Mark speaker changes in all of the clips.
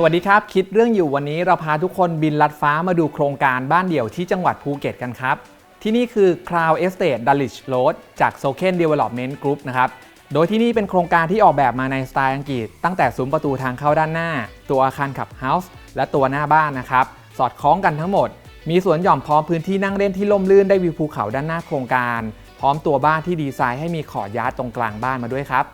Speaker 1: สวัสดีครับ คิดเรื่องอยู่วันนี้เราพาทุกคนบินลัดฟ้ามาดูโครงการบ้านเดี่ยวที่จังหวัดภูเก็ตกันครับ ที่นี่คือ Cloud Estate Dulwich Road จาก s o k e n Development Group นะครับ โดยที่นี่เป็นโครงการที่ออกแบบมาในสไตล์อังกฤษ ตั้งแต่ซุ้มประตูทางเข้าด้านหน้า ตัวอาคารขับเฮาส์และตัวหน้าบ้านนะครับ สอดคล้องกันทั้งหมด มีสวนหย่อมพร้อมพื้นที่นั่งเล่นที่ล่มลื่นได้วิวภูเขาด้านหน้าโครงการ พร้อมตัวบ้านที่ดีไซน์ให้มีขอดยาร์ดตรงกลางบ้านมาด้วยครับ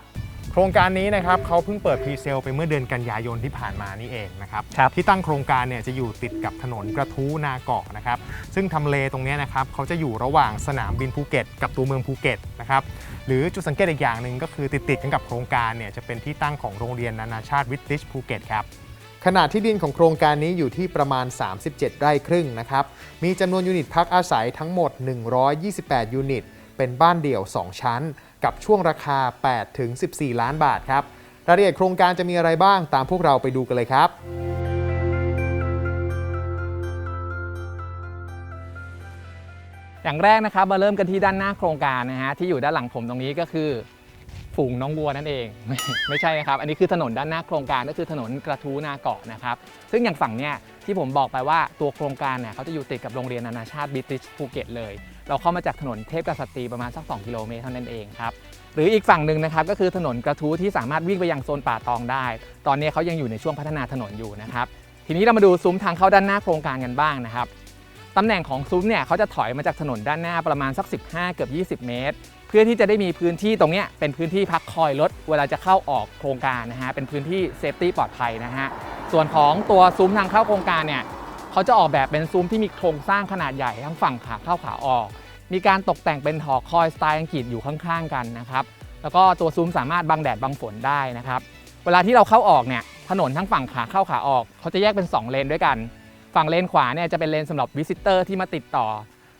Speaker 2: ครงการนี้นะครับเขาเพิ่งเปิดพรีเซลไปเมื่อเดือนกันยายนที่ผ่านมานี่เองนะครับ
Speaker 1: ครับ
Speaker 2: ที่ตั้งโครงการเนี่ยจะอยู่ติดกับถนนกระทู้นาเกาะนะครับซึ่งทำเลตรงเนี้ยนะครับเขาจะอยู่ระหว่างสนามบินภูเก็ต กับตัวเมืองภูเก็ตนะครับหรือจุดสังเกตอีกอย่างหนึ่งก็คือติดติดๆกันกับโครงการเนี่ยจะเป็นที่ตั้งของโรงเรียนนานาชาติวิทลิชภูเก็ตครับ ขนาดที่ดินของโครงการนี้อยู่ที่ประมาณ 37 ไร่ครึ่งนะครับ มีจำนวนยูนิตพักอาศัยทั้งหมด 128 ยูนิต เป็นบ้านเดี่ยว 2 ชั้น กับช่วงราคา 8 ถึง 14 ล้านบาทครับ รายละเอียดโครงการจะมีอะไรบ้างตามพวกเราไปดูกันเลยครับ
Speaker 1: อย่างแรกนะครับมาเริ่มกันที่ด้านหน้าโครงการนะฮะที่อยู่ด้านหลังผมตรงนี้ก็คือฝูงน้องวัวนั่นเอง ไม่ใช่นะครับ อันนี้คือถนนด้านหน้าโครงการก็คือถนนกระทูนาเกาะนะครับซึ่งอย่างฝั่งเนี้ยที่ผมบอกไปว่าตัวโครงการเนี่ยเขาจะอยู่ติดกับโรงเรียนนานาชาติบิติชภูเก็ตเลย เราเข้ามาจากถนนเทพกษัตรีประมาณสัก 2 กิโลเมตรเท่านั้นเองครับหรืออีกฝั่งหนึ่งนะครับก็คือถนนกระทู้ที่สามารถวิ่งไปยังโซนป่าตองได้ ตอนนี้เขายังอยู่ในช่วงพัฒนาถนนอยู่นะครับทีนี้เรามาดูซุ้มทางเข้าด้านหน้าโครงการกันบ้างนะครับตำแหน่งของซุ้มเนี่ยเขาจะถอยมาจากถนนด้านหน้าประมาณสัก 15 เกือบ 20 เมตร เพื่อที่จะได้มีพื้นที่ตรงเนี้ยเป็นพื้นที่พักคอยรถเวลาจะเข้าออกโครงการนะฮะเป็นพื้นที่เซฟตี้ปลอดภัยนะฮะส่วนของตัวซุ้มทางเข้าโครงการเนี่ย เขาจะออกแบบเป็นซุ้มที่มีโครงสร้างขนาดใหญ่ทั้งฝั่งขาเข้าขาออก มีการตกแต่งเป็นหอคอยสไตล์อังกฤษอยู่ข้างๆกันนะครับ แล้วก็ตัวซุ้มสามารถบังแดดบังฝนได้นะครับ เวลาที่เราเข้าออกเนี่ยถนนทั้งฝั่งขาเข้าขาออก เขาจะแยกเป็นสองเลนด้วยกัน ฝั่งเลนขวาเนี่ยจะเป็นเลนสำหรับวิสิเตอร์ที่มาติดต่อ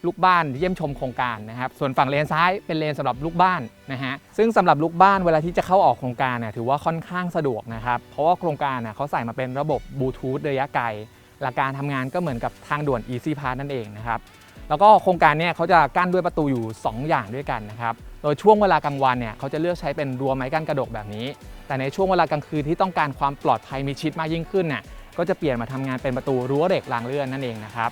Speaker 1: ลูกบ้านเยี่ยมชมโครงการนะครับ ส่วนฝั่งเลนซ้ายเป็นเลนสำหรับลูกบ้านนะฮะ ซึ่งสำหรับลูกบ้านเวลาที่จะเข้าออกโครงการเนี่ยถือว่าค่อนข้างสะดวกนะครับ เพราะว่าโครงการน่ะเขาใส่มาเป็นระบบบลูทูธระยะไกล หลักการทำงานก็เหมือนกับทางด่วน Easy Pass นั่นเองนะครับแล้วก็โครงการเนี่ยเขาจะกั้นด้วยประตูอยู่ 2 อย่างด้วยกันนะครับโดยช่วงเวลากลางวันเนี่ยเขาจะเลือกใช้เป็นรั้วไม้กั้นกระดกแบบนี้ แต่ในช่วงเวลากลางคืนที่ต้องการความปลอดภัยมีชิดมากยิ่งขึ้นน่ยก็จะเปลี่ยนมาทำงานเป็นประตูรั้วเหล็กรางเลื่อนนั่นเองนะครับ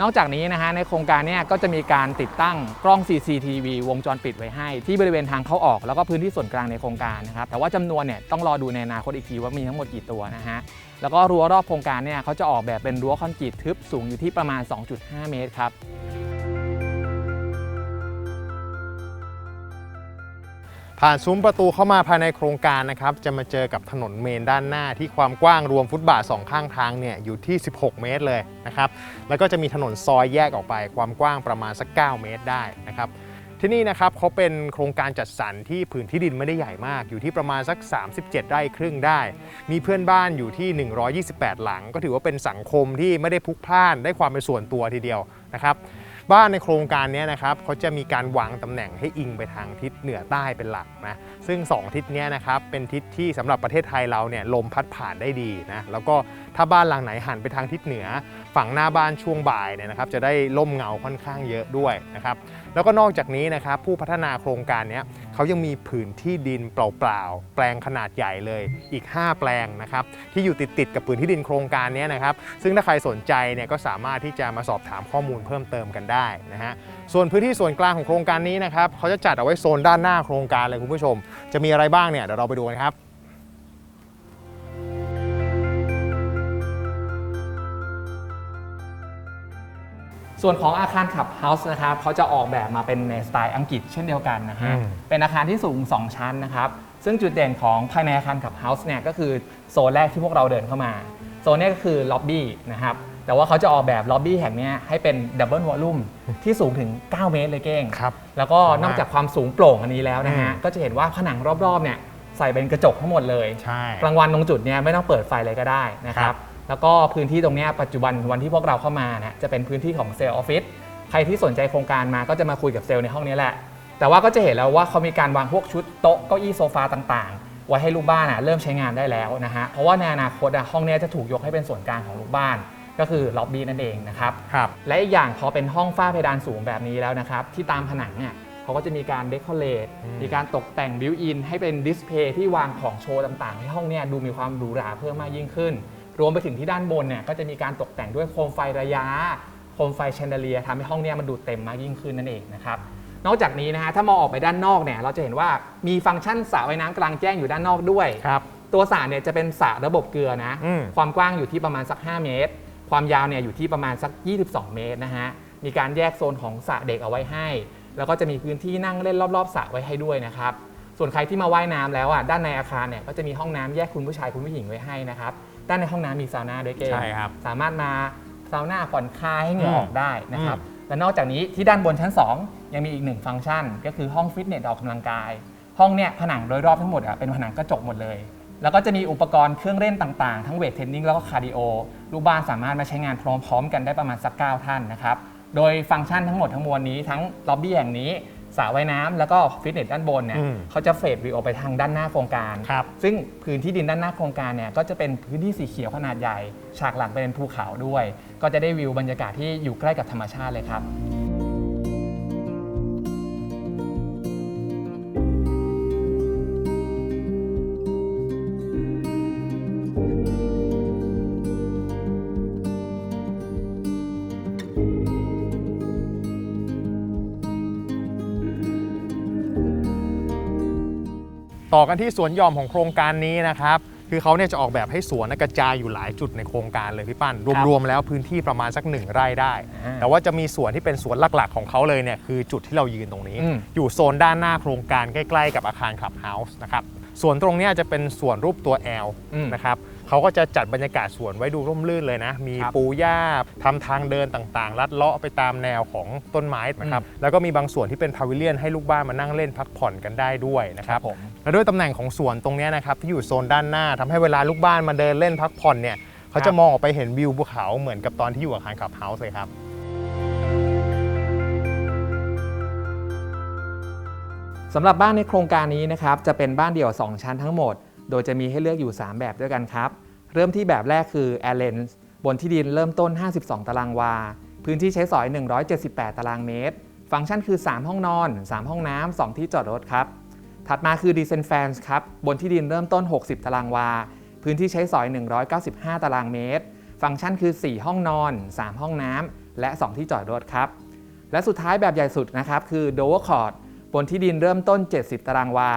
Speaker 1: นอกจากนี้นะฮะในโครงการเนี่ยก็จะมีการติดตั้งกล้อง CCTV วงจรปิดไว้ให้ ที่บริเวณทางเข้าออกแล้วก็พื้นที่ส่วนกลางในโครงการนะครับแต่ว่าจำนวนเนี่ยต้องรอดูในอนาคตอีกทีว่ามีทั้งหมดกี่ตัวนะฮะแล้วก็รั้วรอบโครงการเนี่ยเขาจะออกแบบเป็นรั้วคอนกรีตทึบสูงอยู่ที่ประมาณ 2.5 เมตรครับ
Speaker 2: ผ่านซุ้มประตูเข้ามาภายในโครงการนะครับ จะมาเจอกับถนนเมนด้านหน้าที่ความกว้างรวมฟุตบาทสองข้างทางเนี่ยอยู่ที่ 16 เมตรเลยนะครับ แล้วก็จะมีถนนซอยแยกออกไปความกว้างประมาณสัก 9 เมตรได้นะครับ ที่นี่นะครับเขาเป็นโครงการจัดสรรที่ผืนที่ดินไม่ได้ใหญ่มาก อยู่ที่ประมาณสัก 37 ไร่ครึ่งได้ มีเพื่อนบ้านอยู่ที่ 128 หลัง ก็ถือว่าเป็นสังคมที่ไม่ได้พลุกพล่านได้ความเป็นส่วนตัวทีเดียวนะครับ บ้านในโครงการนี้นะครับเขาจะมีการวางตำแหน่งให้อิงไปทางทิศเหนือใต้เป็นหลักนะซึ่ง 2 ทิศนี้นะครับเป็นทิศที่สำหรับประเทศไทยเราเนี่ยลมพัดผ่านได้ดีนะแล้วก็ถ้าบ้านหลังไหนหันไปทางทิศเหนือ ฝั่งหน้าบ้านช่วงบ่ายเนี่ยนะครับจะได้ล่มเงาค่อนข้างเยอะด้วยนะครับแล้วก็นอกจากนี้นะครับผู้พัฒนาโครงการเนี้ย เขายังมีผืนที่ดินเปล่าๆ แปลงขนาดใหญ่เลยอีก 5 แปลงนะครับที่อยู่ติดๆกับผืนที่ดินโครงการนี้นะครับซึ่งถ้าใครสนใจเนี่ยก็สามารถที่จะมาสอบถามข้อมูลเพิ่มเติมกันได้นะฮะส่วนพื้นที่ส่วนกลางของโครงการนี้นะครับเขาจะจัดเอาไว้โซนด้านหน้าโครงการเลยคุณผู้ชม จะมีอะไรบ้างเนี่ยเดี๋ยวเราไปดูกันครับ
Speaker 1: ส่วนของอาคารขับเฮาส์นะครับเขาจะออกแบบมาเป็นในสไตล์อังกฤษเช่นเดียวกันนะฮะ
Speaker 2: อืม
Speaker 1: เป็นอาคารที่สูง 2 ชั้นนะครับ ซึ่งจุดเด่นของภายในอาคารขับเฮาส์เนี่ยก็คือโซนแรกที่พวกเราเดินเข้ามา โซนเนี้ก็คือล็อบบี้นะครับ แต่ว่าเขาจะออกแบบล็อบบี้แห่งเนี้ยให้เป็นดับเบิลวอลลุ่มที่สูงถึง 9 เมตรเลยเก้ง
Speaker 2: ครับ
Speaker 1: แล้วก็นอกจากความสูงโปร่งอันนี้แล้วนะฮะ
Speaker 2: อืม
Speaker 1: ก็จะเห็นว่าผนังรอบๆเนี่ยใส่เป็นกระจกทั้งหมดเลย
Speaker 2: ใช่
Speaker 1: กลางวันตรงจุดเนี้ยไม่ต้องเปิดไฟเลยก็ได้นะค
Speaker 2: ครั
Speaker 1: รับ
Speaker 2: บ
Speaker 1: แล้วก็พื้นที่ตรงเนี้ยปัจจุบันวันที่พวกเราเข้ามานะจะเป็นพื้นที่ของเซลล์ออฟฟิศใครที่สนใจโครงการมาก็จะมาคุยกับเซลล์ในห้องนี้แหละ แต่ว่าก็จะเห็นแล้วว่าเขามีการวางพวกชุดโต๊ะเก้าอี้โซฟาต่างๆ ไว้ให้ลูกบ้านอะเริ่มใช้งานได้แล้วนะฮะเพราะว่าในอนาคตอะห้องเนี้ยจะถูกยกให้เป็นส่วนกลางของลูกบ้านก็คือล็อบบี้นั่นเองนะครับ
Speaker 2: ครับ
Speaker 1: และอีกอย่างพอเป็นห้องฝ้าเพดานสูงแบบนี้แล้วนะครับที่ตามผนังเนี่ยเขาก็จะมีการเดคอเรท
Speaker 2: อืม
Speaker 1: มีการตกแต่งบิวอินให้เป็นดิสเพย์ที่วางของโชว์ต่างๆ ให้ห้องเนี่ยดูมีความหรูหราเพิ่มมากยิ่งขึ้น รวมไปถึงที่ด้านบนเนี่ยก็จะมีการตกแต่งด้วยโคมไฟระยะ โคมไฟแชนเดเลียทำให้ห้องเนี้มันดูเต็มมากยิ่งขึ้นนั่นเองนะครับนอกจากนี้นะฮะถ้ามองออกไปด้านนอกเนี่ยเราจะเห็นว่ามีฟังก์ชันสระว่ายน้ำกลางแจ้งอยู่ด้านนอกด้วย
Speaker 2: ครับ
Speaker 1: ตัวสระเนี่ยจะเป็นสระระบบเกลือนะ
Speaker 2: อืม
Speaker 1: ความกว้างอยู่ที่ประมาณสัก 5 เมตร ความยาวเนี่ยอยู่ที่ประมาณสัก 22 เมตรนะฮะ มีการแยกโซนของสระเด็กเอาไว้ให้ แล้วก็จะมีพื้นที่นั่งเล่นรอบๆสระไว้ให้ด้วยนะครับ ส่วนใครที่มาว่ายน้ำแล้วอะด้านในอาคารเนี่ยก็จะมีห้องน้ำแยกคุณผู้ชายคุณผู้หญิงไว้ให้นะครับ ด้านในห้องน้ำมีซาวน่าด้วยเกม
Speaker 2: ใช่ครับ
Speaker 1: สามารถมาซาวน่าผ่อนคลายให้เหงื่อออกได้นะครับ
Speaker 2: อืม
Speaker 1: และนอกจากนี้ที่ด้านบนชั้น 2 ยังมีอีกหนึ่งฟังก์ชัน ก็คือห้องฟิตเนสออกกำลังกาย ห้องเนี่ยผนังโดยรอบทั้งหมดอะเป็นผนังกระจกหมดเลย แล้วก็จะมีอุปกรณ์เครื่องเล่นต่างๆ ทั้งเวทเทรนนิ่งแล้วก็คาร์ดิโอลูกบ้านสามารถมาใช้งานพร้อมๆ กันได้ประมาณสัก9ท่านนะครับ โดยฟังก์ชันทั้งหมดทั้งมวลนี้ทั้งล็อบบี้แห่งนี้ สระว่ายน้ำแล้วก็ฟิตเนสด้านบนเนี่ย
Speaker 2: อืม
Speaker 1: เขาจะเฟดวิวออกไปทางด้านหน้าโครงการ
Speaker 2: ครับ
Speaker 1: ซึ่งพื้นที่ดินด้านหน้าโครงการเนี่ยก็จะเป็นพื้นที่สีเขียวขนาดใหญ่ ฉากหลังเป็นภูเขาด้วย ก็จะได้วิวบรรยากาศที่อยู่ใกล้กับธรรมชาติเลยครับ
Speaker 2: ต่อกันที่สวนหย่อมของโครงการนี้นะครับ คือเขาเนี่ยจะออกแบบให้สวนน่ะกระจายอยู่หลายจุดในโครงการเลยพี่ปั้น
Speaker 1: ครับ
Speaker 2: รวมๆแล้วพื้นที่ประมาณสักหนึ่งไร่ได้
Speaker 1: อ่า
Speaker 2: แต่ว่าจะมีสวนที่เป็นสวนหลักๆ ของเขาเลยเนี่ยคือจุดที่เรายืนตรงนี้
Speaker 1: อืม
Speaker 2: อยู่โซนด้านหน้าโครงการใกล้ๆกับอาคารคลับเฮาส์นะครับส่วนตรงเนี้ยจะเป็นส่วนรูปตัว L
Speaker 1: อืม
Speaker 2: นะครับเขาก็จะจัดบรรยากาศสวนไว้ดูร่มรื่นเลยนะ มี
Speaker 1: ครับ
Speaker 2: ปูหญ้าทำทางเดินต่างๆ ลัดเลาะไปตามแนวของต้นไม้นะครับ
Speaker 1: อืม
Speaker 2: แล้วก็มีบางส่วนที่เป็นพาวิเลียนให้ลูกบ้านมานั่งเล่นพักผ่อนกันได้ด้วยนะครับ
Speaker 1: ผม
Speaker 2: และด้วยตำแหน่งของสวนตรงนี้นะครับที่อยู่โซนด้านหน้าทำให้เวลาลูกบ้านมาเดินเล่นพักผ่อนเนี่ยเขาจะมองออกไปเห็นวิวภูเขาเหมือนกับตอนที่อยู่อาคารคลับเฮาส์เลยครับ
Speaker 1: สำหรับบ้านในโครงการนี้นะครับจะเป็นบ้านเดี่ยว 2 ชั้นทั้งหมด โดยจะมีให้เลือกอยู่ 3 แบบด้วยกันครับ เริ่มที่แบบแรกคือ a i r l a n d บนที่ดินเริ่มต้น 52 ตารางวา พื้นที่ใช้สอย 178 ตารางเมตร ฟังก์ชันคือ 3 ห้องนอน 3 ห้องน้ำ 2 ที่จอดรถครับ ถัดมาคือ d e c e n t Fans ครับบนที่ดินเริ่มต้น 60 ตารางวา พื้นที่ใช้สอย 195 ตารางเมตร ฟังก์ชันคือ 4 ห้องนอน 3 ห้องน้ำและ 2 ที่จอดรถครับ และสุดท้ายแบบใหญ่สุดนะครับคือ Dover Court บนที่ดินเริ่มต้น 70 ตารางวา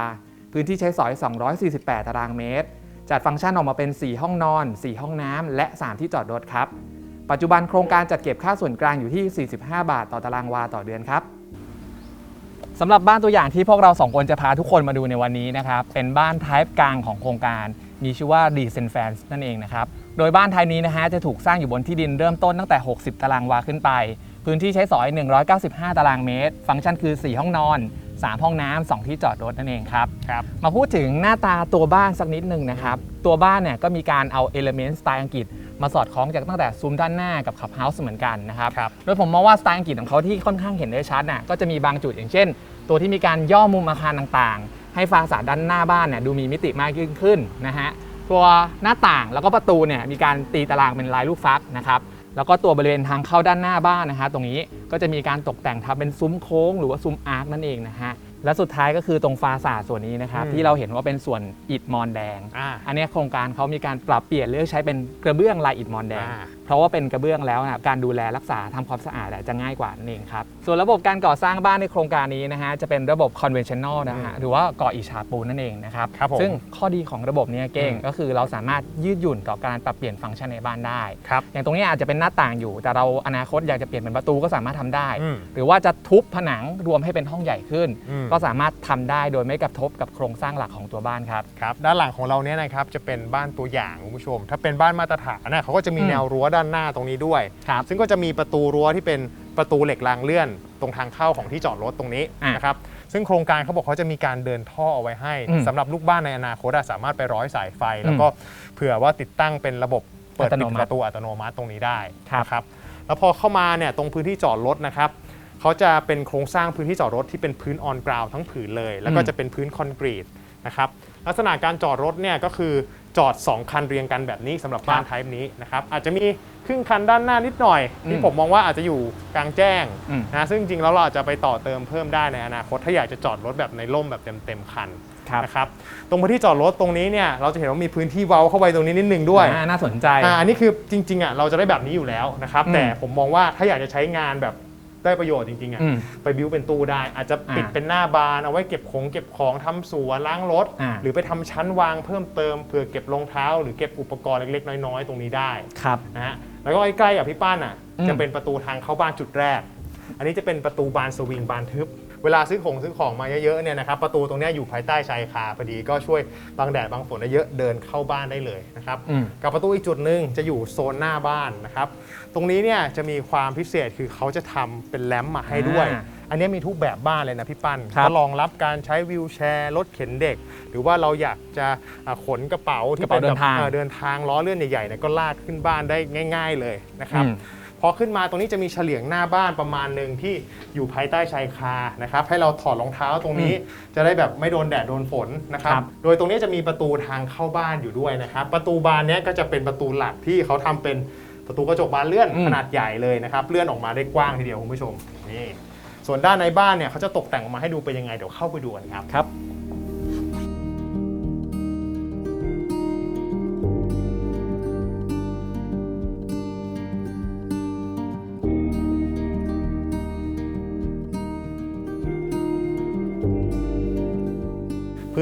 Speaker 1: พื้นที่ใช้สอย 248 ตารางเมตร จัดฟังก์ชันออกมาเป็น 4 ห้องนอน 4 ห้องน้ำและ 3 ที่จอดรถครับ ปัจจุบันโครงการจัดเก็บค่าส่วนกลางอยู่ที่ 45 บาทต่อตารางวาต่อเดือนครับ สำหรับบ้านตัวอย่างที่พวกเราสองคนจะพาทุกคนมาดูในวันนี้นะครับ เป็นบ้านไทป์กลางของโครงการ มีชื่อว่า d e c e n f a n s นั่นเองนะครับ โดยบ้านไทยนี้นะฮะจะถูกสร้างอยู่บนที่ดินเริ่มต้นตั้งแต่ 60 ตารางวาขึ้นไป พื้นที่ใช้สอย 195 ตารางเมตร ฟังก์ชันคือ 4 ห้องนอน 3 ห้องน้ำ2ที่จอดรถนั่นเองครับ
Speaker 2: ครับ
Speaker 1: มาพูดถึงหน้าตาตัวบ้านสักนิดหนึ่งนะครับ ตัวบ้านเนี่ยก็มีการเอาเอลเมนต์สไตล์อังกฤษ มาสอดคล้องจากตั้งแต่ซุ้มด้านหน้ากับขับเฮาส์เหมือนกันนะครับ
Speaker 2: ครับ
Speaker 1: โดยผมมองว่าสไตล์อังกฤษของเขาที่ค่อนข้างเห็นได้ชัดน่ะก็จะมีบางจุดอย่างเช่น ตัวที่มีการย่อมุมอาคารต่างๆ ให้ฟาสาดด้านหน้าบ้านเนี่ยดูมีมิติมากยิ่งขึ้นนะฮะตัวหน้าต่างแล้วก็ประตูเนี่ยมีการตีตารางเป็นลายลูกฟักนะครับแล้วก็ตัวบริเวณทางเข้าด้านหน้าบ้านนะฮะตรงนี้ก็จะมีการตกแต่งทำเป็นซุ้มโค้งหรือว่าซุ้มอาร์คนั่นเองนะฮะ และสุดท้ายก็คือตรงฟาสาดส่วนนี้นะครับ
Speaker 2: อืม
Speaker 1: ที่เราเห็นว่าเป็นส่วนอิฐมอนแดง
Speaker 2: อ่า
Speaker 1: อันเนี้ยโครงการเขามีการปรับเปลี่ยนเลือกใช้เป็นกระเบื้องลายอิฐมอนแดง
Speaker 2: อ่า
Speaker 1: เพราะว่าเป็นกระเบื้องแล้วนะการดูแลรักษาทำความสะอาดอะจะง่ายกว่านั่นเองครับส่วนระบบการก่อสร้างบ้านในโครงการนี้นะฮะจะเป็นระบบ conventional นะฮะ
Speaker 2: อืม
Speaker 1: หรือว่าก่ออิฐฉาบปูนนั่นเองนะครับ
Speaker 2: ครับผม
Speaker 1: ซึ่งข้อดีของระบบเนี้เก้ง
Speaker 2: อืม
Speaker 1: ก็คือเราสามารถยืดหยุ่นต่อการปรับเปลี่ยนฟังก์ชันในบ้านได้
Speaker 2: ครับ
Speaker 1: อย่างตรงนี้อาจจะเป็นหน้าต่างอยู่ แต่เราอนาคตอยากจะเปลี่ยนเป็นประตูก็สามารถทำได้
Speaker 2: อืม
Speaker 1: หรือว่าจะทุบผนังรวมให้เป็นห้องใหญ่ขึ้น
Speaker 2: อืม
Speaker 1: ก็สามารถทำได้โดยไม่กระทบกับโครงสร้างหลักของตัวบ้านครับ
Speaker 2: ครับด้านหลังของเราเนี่ยนะครับจะเป็นบ้านตัวอย่างคุณผู้ชม ถ้าเป็นบ้านมาตรฐานนะเขาก็จะมี
Speaker 1: อืม
Speaker 2: แนวรั้วด้านหน้าตรงนี้ด้วย
Speaker 1: ครับ
Speaker 2: ซึ่งก็จะมีประตูรั้วที่เป็นประตูเหล็กรางเลื่อน ตรงทางเข้าของที่จอดรถตรงนี้
Speaker 1: อะ
Speaker 2: นะครับซึ่งโครงการเขาบอกเขาจะมีการเดินท่อเอาไว้ให้
Speaker 1: อืม
Speaker 2: สำหรับลูกบ้านในอนาคตอะสามารถไปร้อยสายไฟ แล้วก็เผื่อว่าติดตั้งเป็นระบบเปิด
Speaker 1: อัต
Speaker 2: ปิ
Speaker 1: โน
Speaker 2: ด
Speaker 1: มัติ
Speaker 2: ประตูอัตโนมัติตรงนี้ได้
Speaker 1: ครับ
Speaker 2: นะครับแล้วพอเข้ามาเนี่ยตรงพื้นที่จอดรถนะครับเขาจะเป็นโครงสร้างพื้นที่จอดรถที่เป็นพื้นออนกราวทั้งผืนเลย แล้วก็
Speaker 1: อืม
Speaker 2: จะเป็นพื้นคอนกรีตนะครับลักษณะการจอดรถเนี่ยก็คือ จอด 2 คันเรียงกันแบบนี้สำหรับบ้านไทป์นี้นะครับอาจจะมีครึ่งคันด้านหน้านิดหน่อย ที่
Speaker 1: อืม
Speaker 2: ผมมองว่าอาจจะอยู่กลางแจ้ง
Speaker 1: อืม
Speaker 2: นะซึ่งจริงๆแล้วเราอาจจะไปต่อเติมเพิ่มได้ในอนาคต ถ้าอยากจะจอดรถแบบในร่มแบบเต็มๆคัน
Speaker 1: ครับ
Speaker 2: นะครับตรงพื้นที่จอดรถตรงนี้เนี่ยเราจะเห็นว่ามีพื้นที่เว้าเข้าไปตรงนี้นิดนึงด้วย
Speaker 1: อ่าน่าสนใจ
Speaker 2: อ่าอันนี้คือจริงๆอะเราจะได้แบบนี้อยู่แล้วนะครับ
Speaker 1: อืม
Speaker 2: แต่ผมมองว่าถ้าอยากจะใช้งานแบบ ได้ประโยชน์จริงๆอะ
Speaker 1: อืม
Speaker 2: ไปบิวเป็นตู้ได้ อาจจะปิด
Speaker 1: อ่า
Speaker 2: เป็นหน้าบานเอาไว้เก็บของเก็บของทำสวนล้างรถ
Speaker 1: อ่า
Speaker 2: หรือไปทำชั้นวางเพิ่มเติมเผื่อเก็บรองเท้า หรือเก็บอุปกรณ์เล็กๆ น้อยๆ ตรงนี้ได้
Speaker 1: ครับ
Speaker 2: นะฮะแล้วก็ใกล้ๆกับพี่ป้านอะ
Speaker 1: อืม
Speaker 2: จะเป็นประตูทางเข้าบ้านจุดแรก อันนี้จะเป็นประตูบานสวิงบานทึบ เวลาซื้อของซื้อของมาเยอะๆเนี่ยนะครับประตูตรงเนี้ยอยู่ภายใต้ชายคาพอดีก็ช่วยบังแดดบังฝนได้เยอะเดินเข้าบ้านได้เลยนะครับ
Speaker 1: อืม
Speaker 2: กับประตูอีกจุดหนึ่งจะอยู่โซนหน้าบ้านนะครับตรงนี้เนี่ยจะมีความพิเศษคือเขาจะทำเป็นแลมป์มาให้ด้วย
Speaker 1: อ่า
Speaker 2: อันนี้มีทุกแบบบ้านเลยนะพี่ปั้น
Speaker 1: ครับ
Speaker 2: ก็รองรับการใช้วิวแชร์รถเข็นเด็ก หรือว่าเราอยากจะอ่าขนกระเป๋าที่
Speaker 1: กระเป๋า
Speaker 2: เป็นแบบ
Speaker 1: เดินทาง
Speaker 2: เอ่อเดินทางล้อเลื่อนใหญ่ๆเนี่ยก็ลากขึ้นบ้านได้ง่าย ๆเลยนะครับ
Speaker 1: อืม
Speaker 2: พอขึ้นมาตรงนี้จะมีเฉลียงหน้าบ้านประมาณหนึ่งที่อยู่ภายใต้ชายคานะครับให้เราถอดรองเท้าตรงนี้จะได้แบบไม่โดนแดดโดนฝนนะครับ
Speaker 1: ครับ
Speaker 2: โดยตรงนี้จะมีประตูทางเข้าบ้านอยู่ด้วยนะครับประตูบานเนี้ยก็จะเป็นประตูหลักที่เขาทำเป็นประตูกระจกบานเลื่อน
Speaker 1: อืม
Speaker 2: ขนาดใหญ่เลยนะครับเลื่อนออกมาได้กว้างทีเดียวคุณผู้ชมนี่ส่วนด้านในบ้านเนี่ยเขาจะตกแต่งออกมาให้ดูเป็นยังไงเดี๋ยวเข้าไปดูกันครับ
Speaker 1: ครับ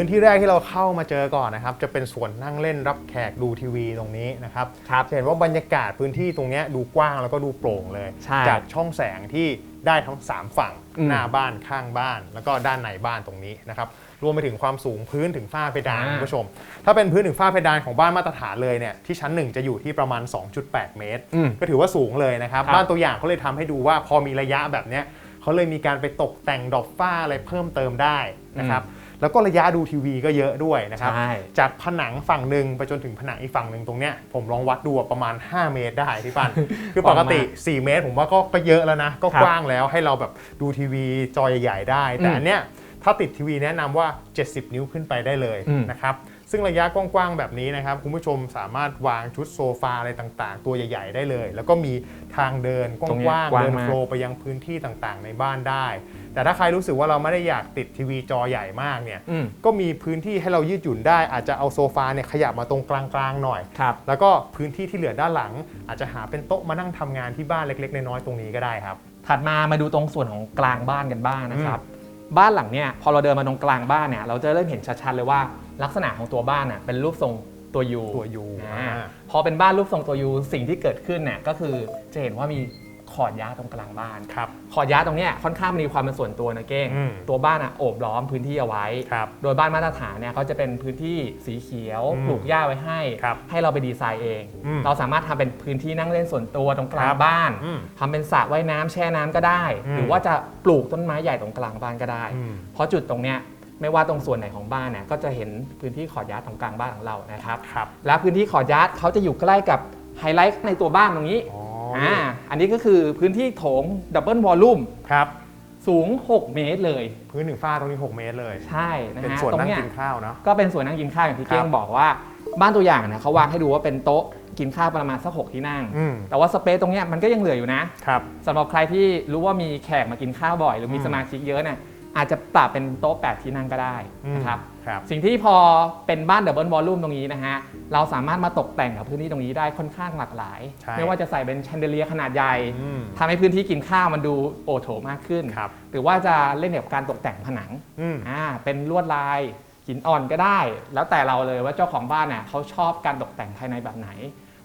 Speaker 2: พื้นที่แรกที่เราเข้ามาเจอก่อนนะครับ จะเป็นส่วนนั่งเล่นรับแขกดูทีวีตรงนี้นะครับ
Speaker 1: ครับ
Speaker 2: จะเห็นว่าบรรยากาศพื้นที่ตรงเนี้ยดูกว้างแล้วก็ดูโปร่งเลย
Speaker 1: ใช่
Speaker 2: จากช่องแสงที่ได้ทั้ง 3 ฝั่ง
Speaker 1: อืม
Speaker 2: หน้าบ้านข้างบ้าน แล้วก็ด้านในบ้านตรงนี้นะครับรวมไปถึงความสูงพื้นถึงฝ้าเพดาน
Speaker 1: อ่า
Speaker 2: คุณผู้ชม ถ้าเป็นพื้นถึงฝ้าเพดานของบ้านมาตรฐานเลยเนี่ยที่ชั้น1จะอยู่ที่ประมาณ 2.8 เมตร
Speaker 1: อืม
Speaker 2: ก็ถือว่าสูงเลยนะครับ
Speaker 1: ครับ
Speaker 2: บ้านตัวอย่างเขาเลยทำให้ดูว่าพอมีระยะแบบเนี้ยเขาเลยมีการไปตกแต่งดอกฝ้าอะไรเพิ่มเติมได้นะครับ แล้วก็ระยะดูทีวีก็เยอะด้วยนะครับ
Speaker 1: ใช่
Speaker 2: จากผนังฝั่งหนึ่งไปจนถึงผนังอีกฝั่งหนึ่งตรงเนี้ยผมลองวัดดูอะประมาณ 5 เมตรได้พี่ปัน คือปกติ 4 เมตร ผมว่าก็ก็เยอะแล้วนะ ก็
Speaker 1: ครับ
Speaker 2: กว้างแล้วให้เราแบบดูทีวีจอใหญ่ๆได้ แต่
Speaker 1: อืม
Speaker 2: อันเนี้ยถ้าติดทีวีแนะนำว่า 70 นิ้วขึ้นไปได้เลย
Speaker 1: อืม
Speaker 2: นะครับ ซึ่งระยะกว้างๆแบบนี้นะครับคุณผู้ชมสามารถวางชุดโซฟาอะไรต่างๆ ตัวใหญ่ ๆ ได้เลย แล้วก็มีทางเดินก
Speaker 1: ตรงเนี้ย
Speaker 2: ว้าง
Speaker 1: กว้าง
Speaker 2: ๆเดิน
Speaker 1: มาก
Speaker 2: โฟลว์ไปยังพื้นที่ต่างๆ ในบ้านได้ แต่ถ้าใครรู้สึกว่าเราไม่ได้อยากติดทีวีจอใหญ่มากเนี่ย
Speaker 1: อืม
Speaker 2: ก็มีพื้นที่ให้เรายืดหยุ่นได้ อาจจะเอาโซฟาเนี่ยขยับมาตรงกลางๆหน่อย
Speaker 1: ครับ
Speaker 2: แล้วก็พื้นที่ที่เหลือด้านหลัง อาจจะหาเป็นโต๊ะมานั่งทำงานที่บ้านเล็กๆน้อยๆตรงนี้ก็ได้ครับ
Speaker 1: ถัดมามาดูตรงส่วนของกลางบ้านกันบ้างนะครับ บ้านหลังเนี่ยพอเราเดินมาตรงกลางบ้านเนี่ยเราจะเริ่มเห็นชัดๆเลยว่า ลักษณะของตัวบ้านน่ะเป็นรูปทรงตัวยู
Speaker 2: ตัว U
Speaker 1: อ่า
Speaker 2: อ่า
Speaker 1: พอเป็นบ้านรูปทรงตัวยูสิ่งที่เกิดขึ้นเนี่ยก็คือจะเห็นว่ามีขอดย้าตรงกลางบ้าน
Speaker 2: ครับ
Speaker 1: ขอดย้าตรงเนี้ยค่อนข้างมีความเป็นส่วนตัวนะเก้ง
Speaker 2: อืม
Speaker 1: ตัวบ้านอะโอบล้อมพื้นที่เอาไว้
Speaker 2: ครับ
Speaker 1: โดยบ้านมาตรฐานเนี่ยเขาจะเป็นพื้นที่สีเขียว
Speaker 2: อืม
Speaker 1: ปลูกหญ้าไว้ให้
Speaker 2: ครับ
Speaker 1: ให้เราไปดีไซน์เอง
Speaker 2: อืม
Speaker 1: เราสามารถทำเป็นพื้นที่นั่งเล่นส่วนตัวตรงกลา
Speaker 2: ค
Speaker 1: ง
Speaker 2: รับ
Speaker 1: บ้าน
Speaker 2: อืม
Speaker 1: ทำเป็นสระว่ายน้ำแช่น้ำก็ได้
Speaker 2: อืม
Speaker 1: หรือว่าจะปลูกต้นไม้ใหญ่ตรงกลางบ้านก็ได้
Speaker 2: อืม
Speaker 1: เพราะจุดตรงเนี้ย ไม่ว่าตรงส่วนไหนของบ้านเนี่ยก็จะเห็นพื้นที่ขอดยาตรงกลางบ้านของเรานะครับ
Speaker 2: ครับ
Speaker 1: และพื้นที่ขอดยาเขาจะอยู่ใกล้กับไฮไลท์ในตัวบ้านตรงนี้
Speaker 2: อ๋อ
Speaker 1: อ่าอันนี้ก็คือพื้นที่โถงดับเบิลวอลลุ่ม
Speaker 2: ครับ
Speaker 1: สูง 6 เมตรเลย
Speaker 2: พื้นหนึ่งฝ้าตรงนี้ 6 เมตรเลย
Speaker 1: ใช่นะ
Speaker 2: เป็น
Speaker 1: ฮะ
Speaker 2: ส่วน
Speaker 1: ตรง
Speaker 2: นั่ง
Speaker 1: เนี้ย
Speaker 2: กินข้าวเนาะ
Speaker 1: ก็เป็นส่วนนั่งกินข้าวอย่างที่
Speaker 2: ครับ
Speaker 1: เก้งบอกว่า บ้านตัวอย่างนะเขาวางให้ดูว่าเป็นโต๊ะกินข้าวประมาณสักหกที่นั่ง
Speaker 2: อืม
Speaker 1: แต่ว่าสเปซตรงเนี้ยมันก็ยังเหลืออยู่นะ
Speaker 2: ครับ
Speaker 1: สำหรับใครที่รู้ว่ามีแขกมากินข้าวบ่อย หรือมี
Speaker 2: อืม
Speaker 1: สมาชิกเยอะเนี่ย อาจจะปรับเป็นโต๊ะ 8 ที่นั่งก็ได้
Speaker 2: อืม
Speaker 1: นะครับ
Speaker 2: ครับ
Speaker 1: สิ่งที่พอเป็นบ้านดับเบิลวอลลุ่มตรงนี้นะฮะ เราสามารถมาตกแต่งกับพื้นที่ตรงนี้ได้ค่อนข้างหลากหลาย
Speaker 2: ใช่
Speaker 1: ไม่ว่าจะใส่เป็นแชนเดเลียขนาดใหญ่
Speaker 2: อืม
Speaker 1: ทำให้พื้นที่กินข้าวมันดูโอโถมากขึ้น
Speaker 2: ครับ
Speaker 1: หรือว่าจะเล่นกับการตกแต่งผนัง
Speaker 2: อืม
Speaker 1: อ่าเป็นลวดลายหินอ่อนก็ได้ แล้วแต่เราเลยว่าเจ้าของบ้านเนี่ยเขาชอบการตกแต่งภายในแบบไหน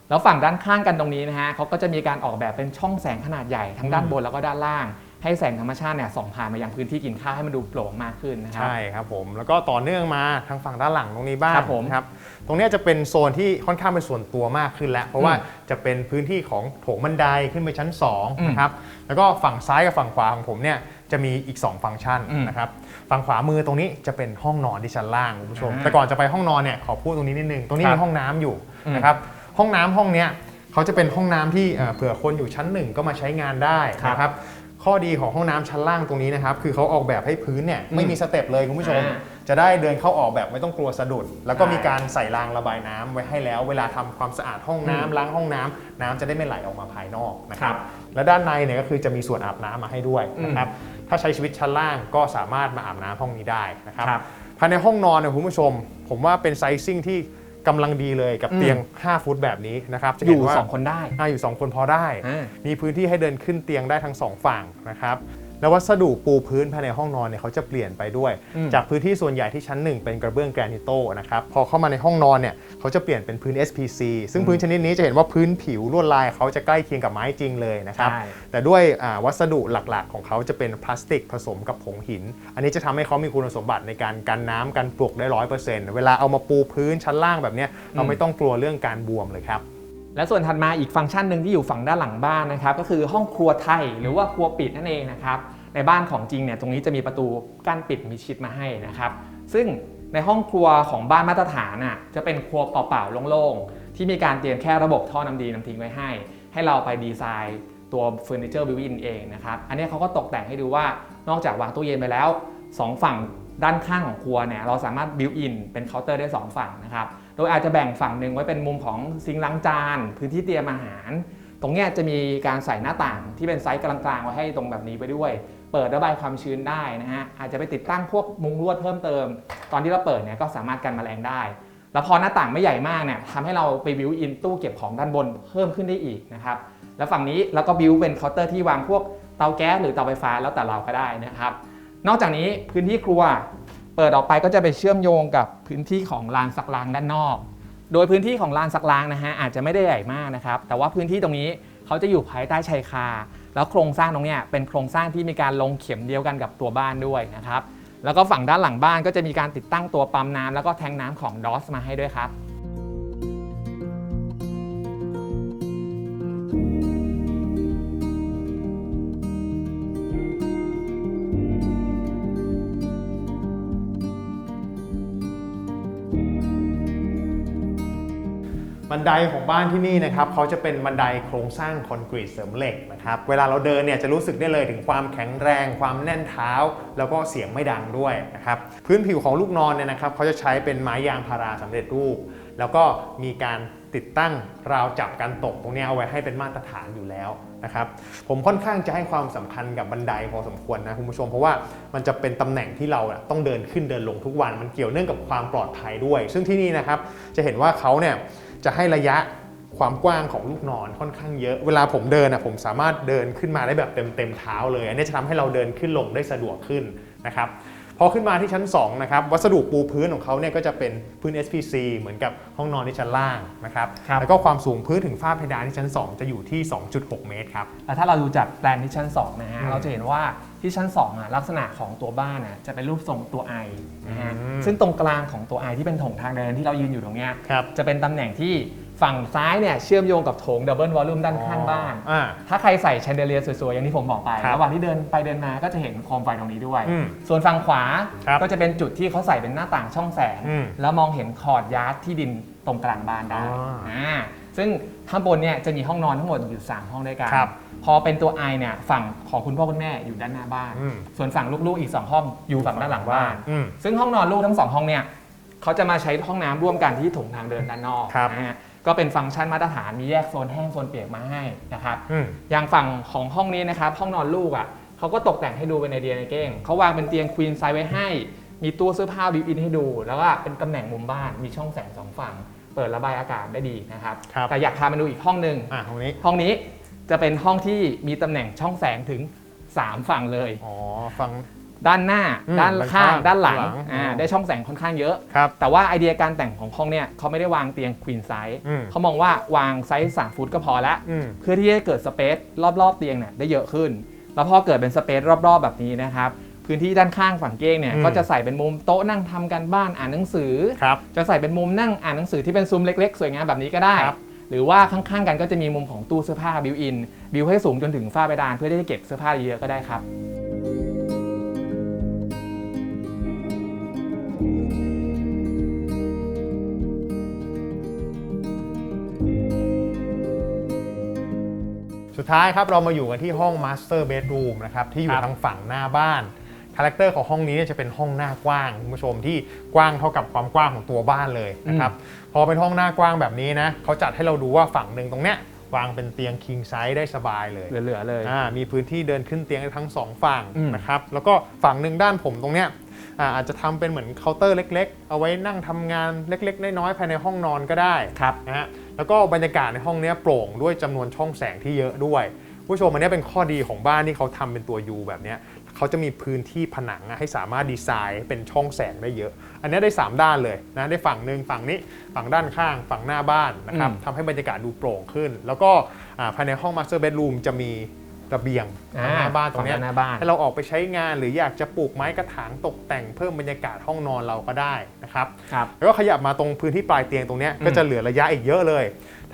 Speaker 1: แล้วฝั่งด้านข้างกันตรงนี้นะฮะเขาก็จะมีการออกแบบเป็นช่องแสงขนาดใหญ่ทั้งด้านบนแล้วก็ด้านล่าง ให้แสงธรรมชาติเนี่ยส่องผ่านมายังพื้นที่กินข้าวให้มันดูโปร่งมากขึ้นนะครับ
Speaker 2: ใช่ครับผมแล้วก็ต่อเนื่องมาทางฝั่งด้านหลังตรงนี้บ้าง
Speaker 1: ครับผม
Speaker 2: นะครับตรงเนี้ยจะเป็นโซนที่ค่อนข้างเป็นส่วนตัวมากขึ้นแล้ว เพราะว่า
Speaker 1: อืม
Speaker 2: จะเป็นพื้นที่ของโถงบันไดขึ้นไปชั้น
Speaker 1: อืม
Speaker 2: 2นะครับแล้วก็ฝั่งซ้ายกับฝั่งขวาของผมเนี่ยจะมีอีก 2 ฟังก์ชัน
Speaker 1: อืม
Speaker 2: นะครับฝั่งขวามือตรงนี้จะเป็นห้องนอนที่ชั้นล่างคุณผู้ชม
Speaker 1: อ่า
Speaker 2: แต่ก่อนจะไปห้องนอนเนี่ยขอพูดตรงนี้นิดนึงตรงนี้
Speaker 1: ครับ
Speaker 2: มีห้องน้ำอยู่
Speaker 1: อืม
Speaker 2: นะครับห้องน้ำห้องเนี้ยเขาจะเป็นห้องน้ำที่เอ่อเผื่อคนอยู่ชั้นหนึ่งก็มาใช้งานได้นะครับ ข้อดีของห้องน้ำชั้นล่างตรงนี้นะครับ คือเขาออกแบบให้พื้นเนี่ยไม่มีสเต็ปเลยคุณผู้ชม
Speaker 1: อ่า
Speaker 2: จะได้เดินเข้าออกแบบไม่ต้องกลัวสะดุด แล้วก็
Speaker 1: ใช่
Speaker 2: มีการใส่รางระบายน้ำไว้ให้แล้ว เวลาทำความสะอาดห้องน้ำ
Speaker 1: อืม
Speaker 2: ล้างห้องน้ำน้ำจะได้ไม่ไหลออกมาภายนอกนะครั
Speaker 1: ครับบ
Speaker 2: และด้านในเนี่ยก็คือจะมีส่วนอาบน้ำมาให้ด้วยนะครับถ้าใช้ชีวิตชั้นล่างก็สามารถมาอาบน้ำห้องนี้ได้นะครับ
Speaker 1: ครับ
Speaker 2: ภายในห้องนอนเนี่ยคุณผู้ชม ผมว่าเป็นไซซิ่งที่ กำลังดีเลยกับ
Speaker 1: อืม
Speaker 2: เตียง 5 ฟุตแบบนี้นะครับจะ
Speaker 1: อ
Speaker 2: เห็น
Speaker 1: ยู่
Speaker 2: ว่า
Speaker 1: สองคนได้
Speaker 2: อ่าอยู่ 2 คนพอได้
Speaker 1: อ่า
Speaker 2: มีพื้นที่ให้เดินขึ้นเตียงได้ทั้งสองฝั่งนะครับ แล้ววัสดุปูพื้นภายในห้องนอนเนี่ยเขาจะเปลี่ยนไปด้วย
Speaker 1: อืม
Speaker 2: จากพื้นที่ส่วนใหญ่ที่ชั้น 1 เป็นกระเบื้องแกรนิโตนะครับพอเข้ามาในห้องนอนเนี่ยเขาจะเปลี่ยนเป็นพื้น SPC ซึ่งพื้นชนิดนี้จะเห็นว่าพื้นผิวลวดลายเขาจะใกล้เคียงกับไม้จริงเลยนะครับ
Speaker 1: ใช่
Speaker 2: แต่ด้วยอ่าวัสดุหลักๆ ของเขาจะเป็นพลาสติกผสมกับผงหิน อันนี้จะทำให้เขามีคุณสมบัติในการกันน้ำกันปลวกได้ร้อยเปอร์เซ็นต์เวลาเอามาปูพื้นชั้นล่างแบบเนี้ยเราไม่ต้องกลัวเรื่องการบวมเลยครับ
Speaker 1: และส่วนถัดมาอีกฟังก์ชันหนึ่งที่อยู่ฝั่งด้านหลังบ้านนะครับก็คือห้องครัวไทยหรือว่าครัวปิดนั่นเองนะครับในบ้านของจริงเนี่ยตรงนี้จะมีประตูกั้นปิดมิดชิดมาให้นะครับ ซึ่งในห้องครัวของบ้านมาตรฐานน่ะจะเป็นครัวเปล่าๆโล่งๆ ที่มีการเตรียมแค่ระบบท่อน้ำดีน้ำทิ้งไว้ให้ ให้เราไปดีไซน์ตัวเฟอร์นิเจอร์บิวอินเองนะครับอันนี้เขาก็ตกแต่งให้ดูว่านอกจากวางตู้เย็นไปแล้วสองฝั่งด้านข้างของครัวเนี่ยเราสามารถบิวอินเป็นเคาน์เตอร์ได้สองฝั่งนะครับ โดยอาจจะแบ่งฝั่งหนึ่งไว้เป็นมุมของซิงล้างจาน พื้นที่เตรียมอาหาร ตรงนี้จะมีการใส่หน้าต่างที่เป็นไซส์กลางๆไว้ให้ตรงแบบนี้ไปด้วย เปิดระบายความชื้นได้นะฮะอาจจะไปติดตั้งพวกมุงลวดเพิ่มเติม ตอนที่เราเปิดเนี่ยก็สามารถกันแมลงได้ แล้วพอหน้าต่างไม่ใหญ่มากเนี่ยทำให้เราไปบิวอินตู้เก็บของด้านบนเพิ่มขึ้นได้อีกนะครับแล้วฝั่งนี้เราก็บิวเป็นเคาน์เตอร์ที่วางพวกเตาแก๊สหรือเตาไฟฟ้าแล้วแต่เราก็ได้นะครับนอกจากนี้พื้นที่ครัว เปิดออกไปก็จะไปเชื่อมโยงกับพื้นที่ของลานสักลางด้านนอก โดยพื้นที่ของลานสักลางนะฮะอาจจะไม่ได้ใหญ่มากนะครับ แต่ว่าพื้นที่ตรงนี้เขาจะอยู่ภายใต้ชายคา แล้วโครงสร้างตรงเนี้ยเป็นโครงสร้างที่มีการลงเข็มเดียวกันกับตัวบ้านด้วยนะครับ แล้วก็ฝั่งด้านหลังบ้านก็จะมีการติดตั้งตัวปั๊มน้ำแล้วก็แทงน้ำของดอสมาให้ด้วยครับ
Speaker 2: ไดของบ้านที่นี่นะครับเขาจะเป็นบันไดโครงสร้างคอนกรีตเสริมเหล็กนะครับเวลาเราเดินเนี่ยจะรู้สึกได้เลยถึงความแข็งแรง ความแน่นเท้า แล้วก็เสียงไม่ดังด้วยนะครับพื้นผิวของลูกนอนเนี่ยนะครับเขาจะใช้เป็นไม้ยางพาราสำเร็จรูป แล้วก็มีการติดตั้งราวจับกันตกตรงนี้เอาไว้ให้เป็นมาตรฐานอยู่แล้วนะครับผมค่อนข้างจะให้ความสำคัญกับบันไดพอสมควรนะคุณผู้ชม เพราะว่ามันจะเป็นตำแหน่งที่เราต้องเดินขึ้นเดินลงทุกวัน มันเกี่ยวเนื่องกับความปลอดภัยด้วย ซึ่งที่นี่นะครับจะเห็นว่าเขาเนี่ย จะให้ระยะความกว้างของลูกนอนค่อนข้างเยอะ เวลาผมเดินอะผมสามารถเดินขึ้นมาได้แบบเต็มเต็มเท้าเลย อันนี้จะทำให้เราเดินขึ้นลงได้สะดวกขึ้นนะครับพอขึ้นมาที่ชั้น2นะครับวัสดุปูพื้นของเขาเนี่ยก็จะเป็นพื้น SPC เหมือนกับห้องนอนที่ชั้นล่างนะครับ
Speaker 1: ครับ
Speaker 2: แล้วก็ความสูงพื้นถึงฝ้าเพดานที่ชั้น 2 จะอยู่ที่ 2.6 เมตรครับ
Speaker 1: แล้วถ้าเราดูจากแปลนที่ชั้น2นะฮะ
Speaker 2: อืม
Speaker 1: เราจะเห็นว่า ที่ชั้น2อะลักษณะของตัวบ้านอะจะเป็นรูปทรงตัว I นะฮะ
Speaker 2: อืม
Speaker 1: ซึ่งตรงกลางของตัว I ที่เป็นโถงทางเดินที่เรายืนอยู่ตรงเนี้ย
Speaker 2: ครับ
Speaker 1: จะเป็นตำแหน่งที่ฝั่งซ้ายเนี่ยเชื่อมโยงกับโถงดับเบิลวอลลุ่มด้านข้างบ้าน
Speaker 2: อ่า
Speaker 1: ถ้าใครใส่แชนเดเลียสวยๆ อย่างที่ผมบอกไป
Speaker 2: ครับ
Speaker 1: ระหว่างที่เดินไปเดินมาก็จะเห็นโคมไฟตรงนี้ด้วย
Speaker 2: อืม
Speaker 1: ส่วนฝั่งขวา
Speaker 2: ครับ
Speaker 1: ก็จะเป็นจุดที่เขาใส่เป็นหน้าต่างช่องแสง
Speaker 2: อืม
Speaker 1: แล้วมองเห็นคอร์ดยาร์ดที่ดินตรงกลางบ้านได้
Speaker 2: อ๋ออ่า
Speaker 1: ซึ่งข้างบนเนี่ยจะมีห้องนอนทั้งหมดอยู่ 3 ห้องด้วยกัน
Speaker 2: ครับ
Speaker 1: พอเป็นตัว I เนี่ยฝั่งของคุณพ่อคุณแม่อยู่ด้านหน้าบ้าน
Speaker 2: อืม
Speaker 1: ส่วนฝั่งลูกๆอีก 2 ห้องอยู่ฝั่งด้านหลังบ้าน
Speaker 2: อืม
Speaker 1: ซึ่งห้องนอนลูกทั้งสองห้องเนี่ยเขาจะมาใช้ห้องน้ำร่วมกันที่โถงทางเดินด้านนอก
Speaker 2: ครับ
Speaker 1: นะฮะก็เป็นฟังก์ชันมาตรฐานมีแยกโซนแห้งโซนเปียกมาให้นะครับ
Speaker 2: อืม
Speaker 1: อย่างฝั่งของห้องนี้นะครับ ห้องนอนลูกอะเขาก็ตกแต่งให้ดูเป็นไอเดียในเก้งเขาวางเป็นเตียงควีนไซส์ไว้ให้ มีตู้เสื้อผ้าบิวอินให้ดู แล้วก็เป็นตำแหน่งมุมบ้านมีช่องแสงสองฝั่ง เปิดระบายอากาศได้ดีนะครับ
Speaker 2: ครับ
Speaker 1: แต่อยากพามาดูอีกห้องหนึ่ง
Speaker 2: อ่าตรงนี้
Speaker 1: ห้องนี้จะเป็นห้องที่มีตำแหน่งช่องแสงถึง 3 ฝั่งเลย
Speaker 2: อ๋อ ฟัง
Speaker 1: ด้านหน้า
Speaker 2: อืม
Speaker 1: ด้านข้าง
Speaker 2: ด้า
Speaker 1: ด้านน
Speaker 2: ข้าง
Speaker 1: หลัง
Speaker 2: หลัง
Speaker 1: อ่า
Speaker 2: อืม
Speaker 1: ได้ช่องแสงค่อนข้างเยอะ
Speaker 2: ครับ
Speaker 1: แต่ว่าไอเดียการแต่งของห้องเนี่ยเขาไม่ได้วางเตียงควีนไซส์
Speaker 2: อืม
Speaker 1: เขามองว่าวางไซส์3ฟุตก็พอละ
Speaker 2: อืม
Speaker 1: เพื่อที่จะเกิดสเปซรอบๆเตียงเนี่ยได้เยอะขึ้น แล้วพอเกิดเป็นสเปซรอบๆแบบนี้นะครับ พื้นที่ด้านข้างฝั่งเก้งเนี่ย
Speaker 2: อืม
Speaker 1: ก็จะใส่เป็นมุมโต๊ะนั่งทำกันบ้านอ่านหนังสือ
Speaker 2: ครับ
Speaker 1: จะใส่เป็นมุมนั่งอ่านหนังสือที่เป็นซุ้มเล็กๆ สวยงามแบบนี้ก็ได้
Speaker 2: ครับ
Speaker 1: หรือว่าข้างๆกันก็จะมีมุมของตู้เสื้อผ้าบิวอินบิวให้สูงจนถึงฝ้าเพดานเพื่อที่จะเก็บเสื้อผ้าเยอะๆก็ได้ครับ
Speaker 2: สุดท้ายครับเรามาอยู่กันที่ห้อง Master Bedroom นะครับที่อ
Speaker 1: ค
Speaker 2: ยู่
Speaker 1: รับ
Speaker 2: ทางฝั่งหน้าบ้าน คาแรคเตอร์ของห้องนี้เนี่ยจะเป็นห้องหน้ากว้างคุณผู้ชมที่กว้างเท่ากับความกว้างของตัวบ้านเลยนะครับพอเป็นห้องหน้ากว้างแบบนี้นะเขาจัดให้เราดูว่าฝั่งหนึ่งตรงเนี้ยวางเป็นเตียง king size ได้สบายเลย
Speaker 1: เหลือๆเลย
Speaker 2: อ่ามีพื้นที่เดินขึ้นเตียงได้ทั้งสองฝั่ง
Speaker 1: อืม
Speaker 2: นะครับแล้วก็ฝั่งหนึ่งด้านผมตรงเนี้ยอ่าอาจจะทำเป็นเหมือนเคาน์เตอร์เล็ก ๆ เอาไว้นั่งทำงานเล็ก ๆ น้อยๆภายในห้องนอนก็ได้
Speaker 1: ครับ
Speaker 2: นะฮะแล้วก็บรรยากาศในห้องเนี้ยโปร่งด้วยจำนวนช่องแสงที่เยอะด้วย ผู้ชมอันเนี้ยเป็นข้อดีของบ้านที่เขาทำเป็นตัว U แบบเนี้ย เขาจะมีพื้นที่ผนังอะให้สามารถดีไซน์เป็นช่องแสงได้เยอะ อันเนี้ยได้ 3 ด้านเลยนะได้ฝั่งหนึ่งฝั่งนี้ฝั่งด้านข้าง ฝั่งหน้าบ้านนะครับ
Speaker 1: อืม
Speaker 2: ทำให้บรรยากาศดูโปร่งขึ้น แล้วก็อ่าภายในห้อง Master Bedroom จะมีระเบียงหน้าบ้านตรงเนี้ย
Speaker 1: ฝั่หน้าบ้าน
Speaker 2: ให้เราออกไปใช้งานหรืออยากจะปลูกไม้กระถางตกแต่งเพิ่มบรรยากาศห้องนอนเราก็ได้นะครับ
Speaker 1: ครับ
Speaker 2: แล้วก็ขยับมาตรงพื้นที่ปลายเตียงตรงเนี้ยก็จะเหลือระยะอีกเยอะเลย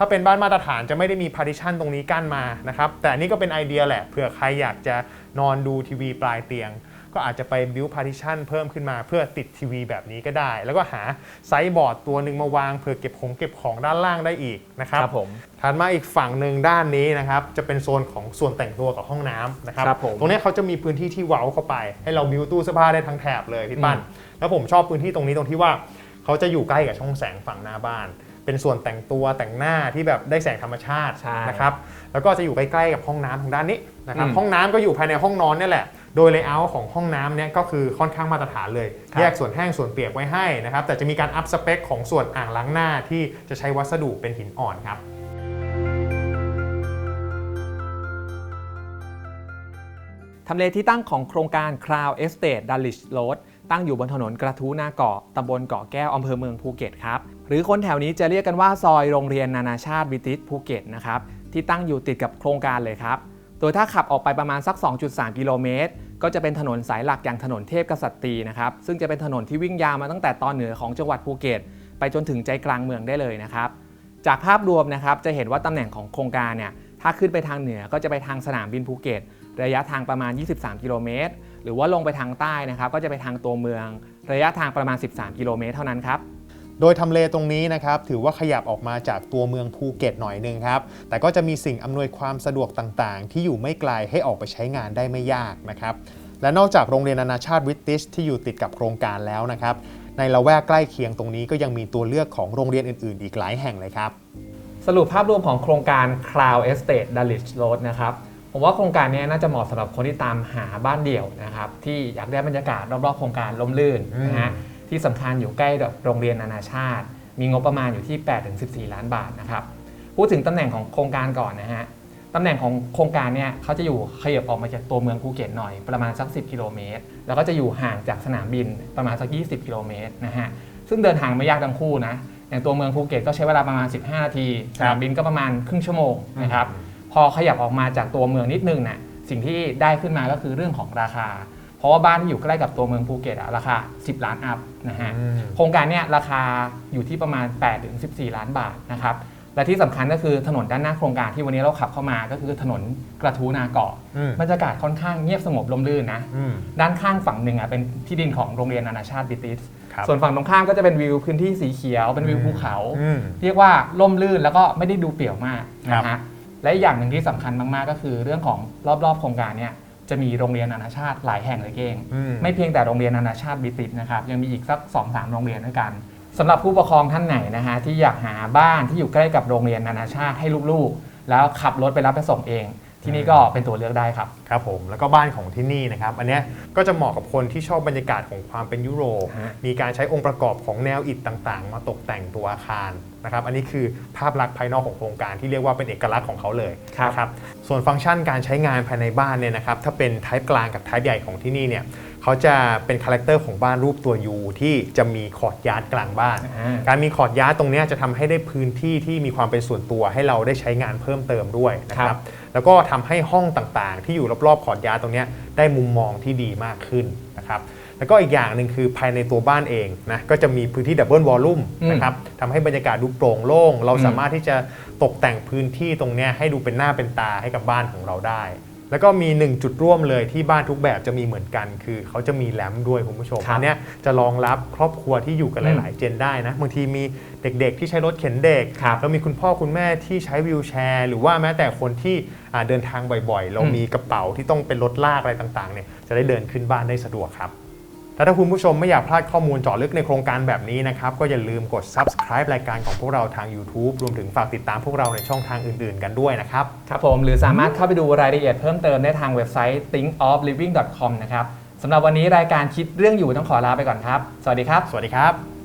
Speaker 2: ถ้าเป็นบ้านมาตรฐานจะไม่ได้มีพาร์ติชันตรงนี้กั้นมานะครับ แต่อันนี้ก็เป็นไอเดียแหละเผื่อใครอยากจะนอนดูทีวีปลายเตียง ก็อาจจะไปบิวพาร์ติชันเพิ่มขึ้นมาเพื่อติดทีวีแบบนี้ก็ได้ แล้วก็หาไซส์บอร์ดตัวหนึ่งมาวางเผื่อเก็บของเก็บของด้านล่างได้อีกนะครับ
Speaker 1: ครับผม
Speaker 2: ถัดมาอีกฝั่งหนึ่งด้านนี้นะครับจะเป็นโซนของส่วนแต่งตัวกับห้องน้ำนะครับ
Speaker 1: ครับผม
Speaker 2: ตรงเนี้ยเขาจะมีพื้นที่ที่เว้าเข้าไป ให้เราบิวตู้เสื้อผ้าได้ทั้งแถบเลยพี่ปั้นแล้วผมชอบพื้นที่ตรงนี้ตรงที่ว่าเขาจะอยู่ใกล้กับช่องแสงฝั่งหน้าบ้าน เป็นส่วนแต่งตัวแต่งหน้าที่แบบได้แสงธรรมชาติ
Speaker 1: ใช่
Speaker 2: นะครับแล้วก็จะอยู่ใกล้ๆกับห้องน้ำทางด้านนี้นะครับ
Speaker 1: อืม
Speaker 2: ห้องน้ำก็อยู่ภายในห้องนอนเนี่ยแหละ โดยเลเยอร์ของห้องน้ำเนี่ยก็คือค่อนข้างมาตรฐานเลย
Speaker 1: ครับ
Speaker 2: แยกส่วนแห้งส่วนเปียกไว้ให้นะครับแต่จะมีการอัพสเปคของส่วนอ่างล้างหน้าที่จะใช้วัสดุเป็นหินอ่อนครับ
Speaker 1: ทำเลที่ตั้งของโครงการ Crown Estate Dulwich Road ตั้งอยู่บนถนนกระทู้หน้าเกาะตำบลเกาะแก้วอำเภอเมืองภูเก็ตครับห รือคนแถวนี้จะเรียกกันว่าซอยโรงเรียนนานาชาติวิติสภูเก็ตนะครับที่ตั้งอยู่ติดกับโครงการเลยครับ โดยถ้าขับออกไปประมาณสัก 2.3 กิโลเมตร ก็จะเป็นถนนสายหลักอย่างถนนเทพกษัตรีนะครับ ซึ่งจะเป็นถนนที่วิ่งยาวมาตั้งแต่ตอนเหนือของจังหวัดภูเก็ต ไปจนถึงใจกลางเมืองได้เลยนะครับ จากภาพรวมนะครับจะเห็นว่าตำแหน่งของโครงการเนี่ย ถ้าขึ้นไปทางเหนือก็จะไปทางสนามบินภูเก็ต ระยะทางประมาณ 23 กิโลเมตร หรือว่าลงไปทางใต้นะครับ ก็จะไปทางตัวเมือง ระยะทางประมาณ 13 กิโลเมตรเท่านั้นครับ
Speaker 2: โดยทำเลตรงนี้นะครับถือว่าขยับออกมาจากตัวเมืองภูเก็ตหน่อยหนึงครับ แต่ก็จะมีสิ่งอำนวยความสะดวกต่างๆ ที่อยู่ไม่ไกลให้ออกไปใช้งานได้ไม่ยากนะครับและนอกจากโรงเรียนนานาชาติวิติชที่อยู่ติดกับโครงการแล้วนะครับในละแวกใกล้เคียงตรงนี้ก็ยังมีตัวเลือกของโรงเรียนอื่น ๆ อีกหลายแห่งเลยครับ
Speaker 1: สรุปภาพรวมของโครงการ Crown Estate Dulwich Road นะครับผมว่าโครงการนี้น่าจะเหมาะสำหรับคนที่ตามหาบ้านเดี่ยวนะครับที่อยากได้บรรยากาศรอบๆโครงการล่มลื่นนะฮะ ที่สำคัญอยู่ใกล้โรงเรียนนานาชาติ มีงบประมาณอยู่ที่ 8-14 ล้านบาทนะครับพูดถึงตำแหน่งของโครงการก่อนนะฮะตำแหน่งของโครงการเนี่ยเขาจะอยู่ขยับออกมาจากตัวเมืองภูเก็ตหน่อยประมาณสัก 10 กิโลเมตร แล้วก็จะอยู่ห่างจากสนามบินประมาณสัก 20 กิโลเมตรนะฮะซึ่งเดินทางไม่ยากทั้งคู่นะอย่างตัวเมืองภูเก็ตก็ใช้เวลาประมาณ 15 นาทีสนามบินก็ประมาณครึ่งชั่วโมงนะครับพอขยับออกมาจากตัวเมืองนิดนึงน่ะสิ่งที่ได้ขึ้นมาก็คือเรื่องของราคา เพราะว่าบ้านที่อยู่ใกล้กับตัวเมืองภูเก็ตอะราคา 10 ล้านอัพนะฮะ
Speaker 2: อืม
Speaker 1: โครงการเนี่ยราคาอยู่ที่ประมาณ 8 ถึง 14 ล้านบาทนะครับและที่สำคัญก็คือถนนด้านหน้าโครงการที่วันนี้เราขับเข้ามาก็คือถนนกระทู้นาเกาะ
Speaker 2: อืม
Speaker 1: บรรยากาศค่อนข้างเงียบสงบลมลื่นนะ
Speaker 2: อืม
Speaker 1: ด้านข้างฝั่งหนึ่งอะเป็นที่ดินของโรงเรียนนานาชาติบิติส
Speaker 2: ครับ
Speaker 1: ส่วนฝั่งตรงข้ามก็จะเป็นวิวพื้นที่สีเขียวเป็นวิวภูเขา
Speaker 2: อืม
Speaker 1: เรียกว่าล่มลื่นแล้วก็ไม่ได้ดูเปี่ยวมาก
Speaker 2: ครับ
Speaker 1: นะฮะและอีกอย่างหนึ่งที่สำคัญมากๆก็คือเรื่องของรอบๆโครงการเนี่ย จะมีโรงเรียนนานาชาติหลายแห่งเลยเก้ง
Speaker 2: อืม
Speaker 1: ไม่เพียงแต่โรงเรียนนานาชาติบิติสนะครับยังมีอีกสัก2อสามโรงเรียนด้วยกันสำหรับผู้ปกครองท่านไหนนะฮะที่อยากหาบ้านที่อยู่ใกล้กับโรงเรียนนานาชาติให้ลูกๆ แล้วขับรถไปรับไปส่งเอง ที่นี่ก็เป็นตัวเลือกได้ครับ
Speaker 2: ครับผมแล้วก็บ้านของที่นี่นะครับอันเนี้ยก็จะเหมาะกับคนที่ชอบบรรยากาศของความเป็นยุโรป
Speaker 1: ฮะ
Speaker 2: มีการใช้องค์ประกอบของแนวอิฐต่างๆ มาตกแต่งตัวอาคาร นะครับอันนี้คือภาพลักษณ์ภายนอกของโครงการที่เรียกว่าเป็นเอกลักษณ์ของเขาเลย
Speaker 1: ครับ
Speaker 2: นะครับส่วนฟังก์ชันการใช้งานภายในบ้านเนี่ยนะครับถ้าเป็นไทป์กลางกับไทป์ใหญ่ของที่นี่เนี่ยเขาจะเป็นคาแรคเตอร์ของบ้านรูปตัว U ที่จะมีคอร์ดยาร์ดกลางบ้าน
Speaker 1: อ่า
Speaker 2: การมีคอร์ดยาร์ดตรงเนี้ยจะทำให้ได้พื้นที่ที่มีความเป็นส่วนตัวให้เราได้ใช้งานเพิ่มเติมด้วยนะค
Speaker 1: ครั
Speaker 2: รับ
Speaker 1: บ
Speaker 2: แล้วก็ทำให้ห้องต่างๆ ที่อยู่รอบๆคอร์ดยาร์ดตรงเนี้ยได้มุมมองที่ดีมากขึ้นนะครับ แล้วก็อีกอย่างหนึ่งคือภายในตัวบ้านเองนะก็จะมีพื้นที่ดับเบิลวอลลุ่ม
Speaker 1: อืม
Speaker 2: นะครับทำให้บรรยากาศดูโปร่งโล่ง เรา
Speaker 1: อืม
Speaker 2: สามารถที่จะตกแต่งพื้นที่ตรงเนี้ยให้ดูเป็นหน้าเป็นตาให้กับบ้านของเราได้ แล้วก็มีหนึ่งจุดร่วมเลยที่บ้านทุกแบบจะมีเหมือนกัน คือเขาจะมีแลมป์ด้วยคุณผู้ชม
Speaker 1: ครับ
Speaker 2: อันเนี้ยจะรองรับครอบครัวที่อยู่กัน
Speaker 1: อืม
Speaker 2: หลาย ๆ เจนได้นะบางทีมีเด็ก ๆ ที่ใช้รถเข็นเด็ก
Speaker 1: ครับ
Speaker 2: แล้วมีคุณพ่อคุณแม่ที่ใช้วีลแชร์ หรือว่าแม้แต่คนที่อ่าเดินทางบ่อย ๆ เรา
Speaker 1: อืม
Speaker 2: มีกระเป๋าที่ต้องเป็นรถลากอะไรต่าง ๆ เนี่ยจะได้เดินขึ้นบ้านได้สะดวกครับ และถ้าคุณผู้ชมไม่อยากพลาดข้อมูลเจาะลึกในโครงการแบบนี้นะครับ ก็อย่าลืมกด subscribe รายการของพวกเราทาง YouTube รวมถึงฝากติดตามพวกเราในช่องทางอื่นๆ กันด้วยนะครับ
Speaker 1: ครับผม หรือสามารถเข้าไปดูรายละเอียดเพิ่มเติมได้ทางเว็บไซต์ thinkofliving.com นะครับสำหรับวันนี้รายการคิดเรื่องอยู่ต้องขอลาไปก่อนครับ สวัสดีครับ
Speaker 2: สวัสดีครับ